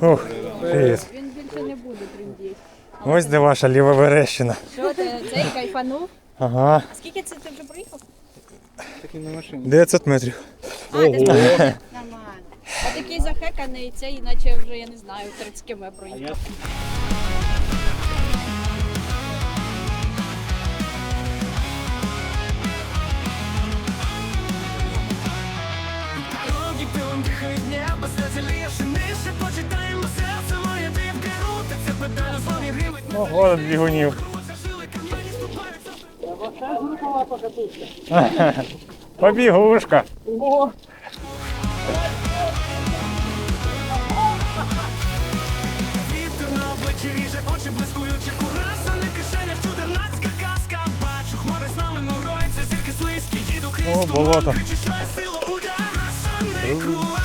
Ух, привіт. Він більше не буде трендіти. Ось де ваша лівоверещина. Що ти цей кайфанув? Ага, Скільки це ти вже приїхав? 900 метрів. А, ти? Нормально. А такий захеканий цей, наче вже я не знаю, 30 км проїхав. Голод бігунів. Вітер на обличчі ріже, очі блискуючи кураса, не кишенях чудернацька казка. Бачу, хмари з нами муруються, зірки слизькі, їду О, болото. Причищає силу удар,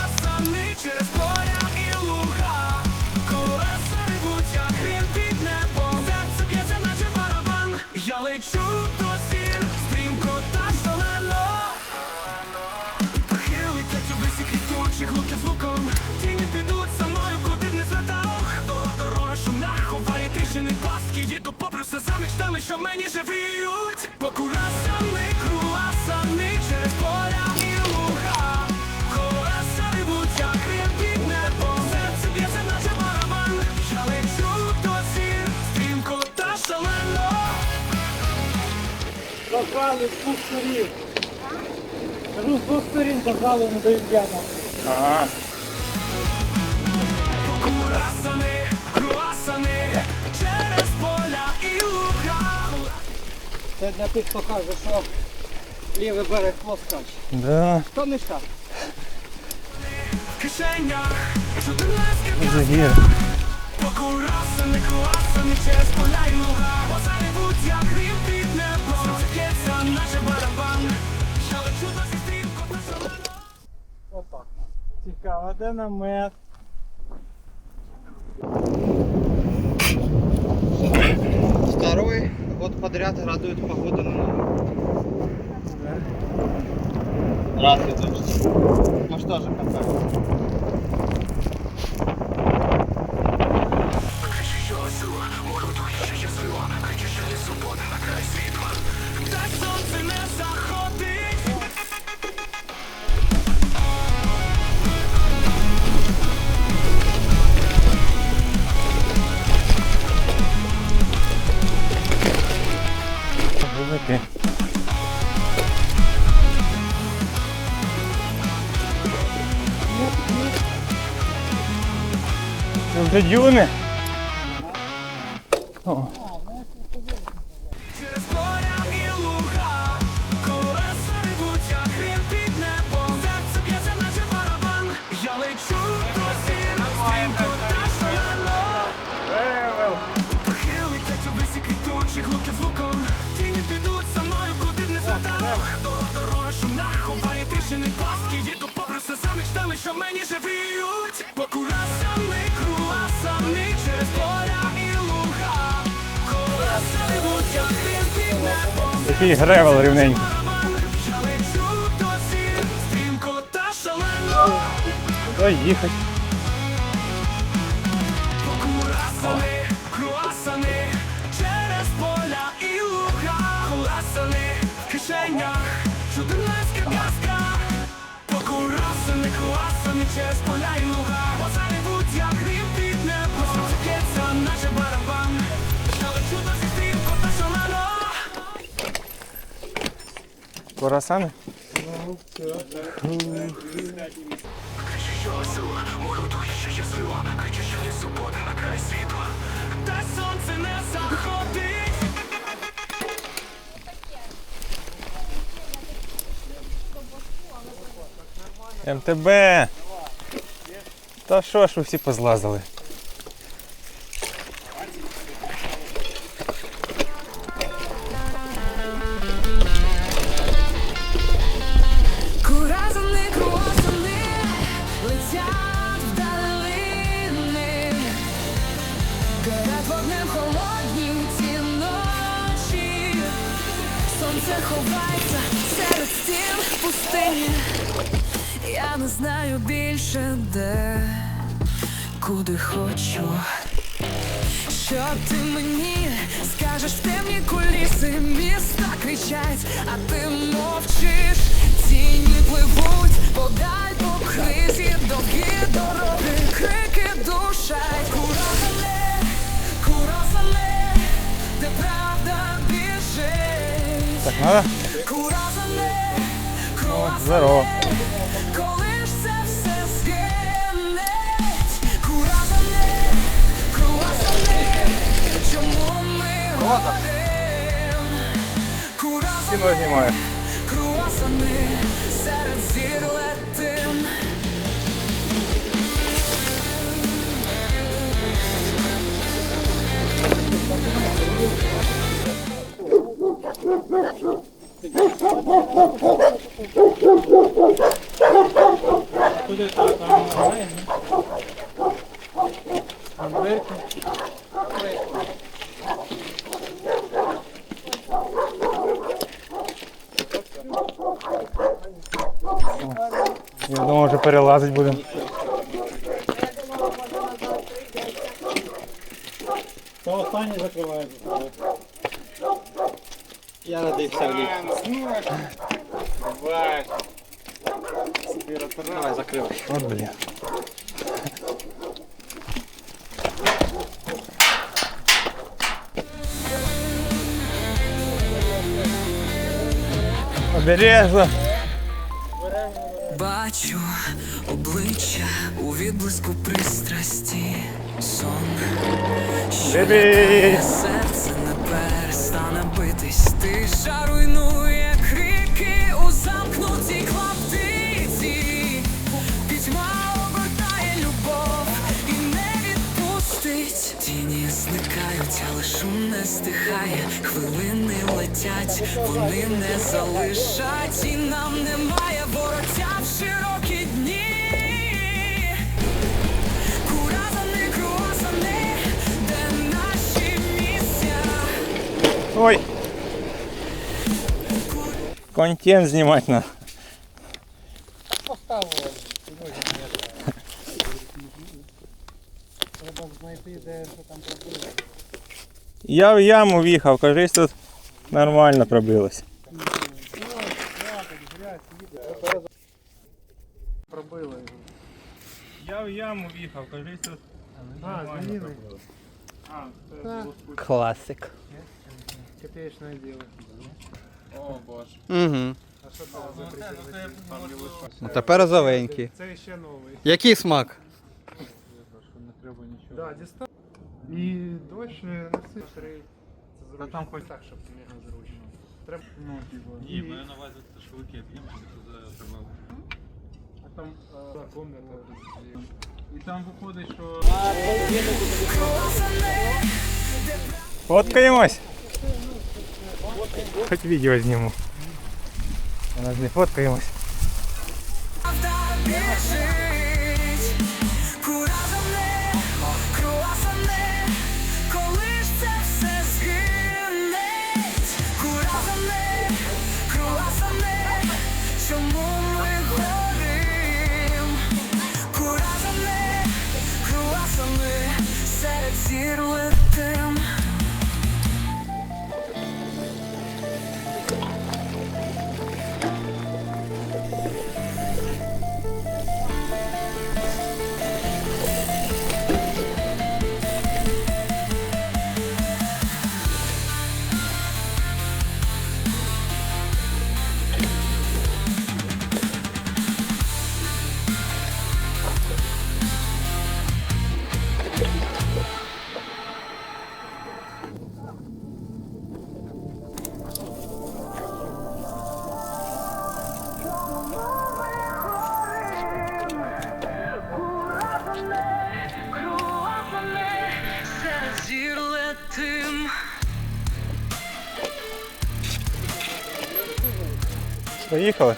Покурасани, круасани через поля і луга Колеса ревуть, як грім під небом Серце б'ється, наче барабан Я лечу до зір, стрімко та шалено Загали з двох сторін. Кажу, з двох сторін загали не дають яма. Ага. Це для тих, хто каже, що лівий берег плоскач. Да, Хто мішав? В кишенях чудернацьке загір. Покурасани, круасани через поля і луга. Озари будь як грім під небо. Серце б'ється, наче барабан. Я лечу до зі стрімко. Опа. Цікаво, де намет? Второй год подряд радует погода на Раз и точно. Ну что же, какая? Це вже дюни. О, мечтами, що мені живіють Покурасами, круасами Через поля і луга Колеса будь як грім під небом який гревел рівненький. Куди їхати? Через поля і луга будь як грім під небо. Серце б'ється, наче барабан. Я лечу до зір, стрімко та шалено Корасани? Та сонце не заходить. МТБ. Та що ж ви всі позлазили? Ховається серед стін пустині, Я не знаю більше де, куди хочу. Що ти мені скажеш в темні куліси, міста кричать, а ти мовчиш, тіні пливуть, подай по кризі, довгі дороги, крики душать, куразане, куразане, де правда біжить, Так, надо? куразане, Здорово. Ми горим? Куразане, Кіно знімаю. Я думав, вже перелазити будемо. То останнє закриває. Я надився в ліфт. Давай, закривай. От блін. Обережно. Обличчя у відблиску пристрасті, сон. Що Бебі. серце не перестане битись, тиша руйнує крики у замкнутій квартиці. Пітьма обертає любов і не відпустить. Тіні зникають, але шум не стихає. Хвилини летять, вони не залишать, і нам немає вороття в широкі Ой. Контент знімати на. Поставили. Треба знайти, де що там пробили. Я в яму в'їхав, кажись, тут нормально пробилось. Пробили. Я в яму в'їхав, кажись, тут. А, зміни. А, Так. Класик. Копеечное дело. Угу. А що це за прикольний? Ну, тепер розовенький. Це ще новий. Який смак? Да, дістав. І дощ не носи. Три. Це зручно. там хоч так, щоб мега зручно. Треба, ну, типу. Ні, маю на увазі, що вики п'ємо, що це треба. А там е, комната. І там виходить, що Фоткаємось. Хоч відео зніму. У нас не фоткаємось. Правда біжить, куразане, Поїхали.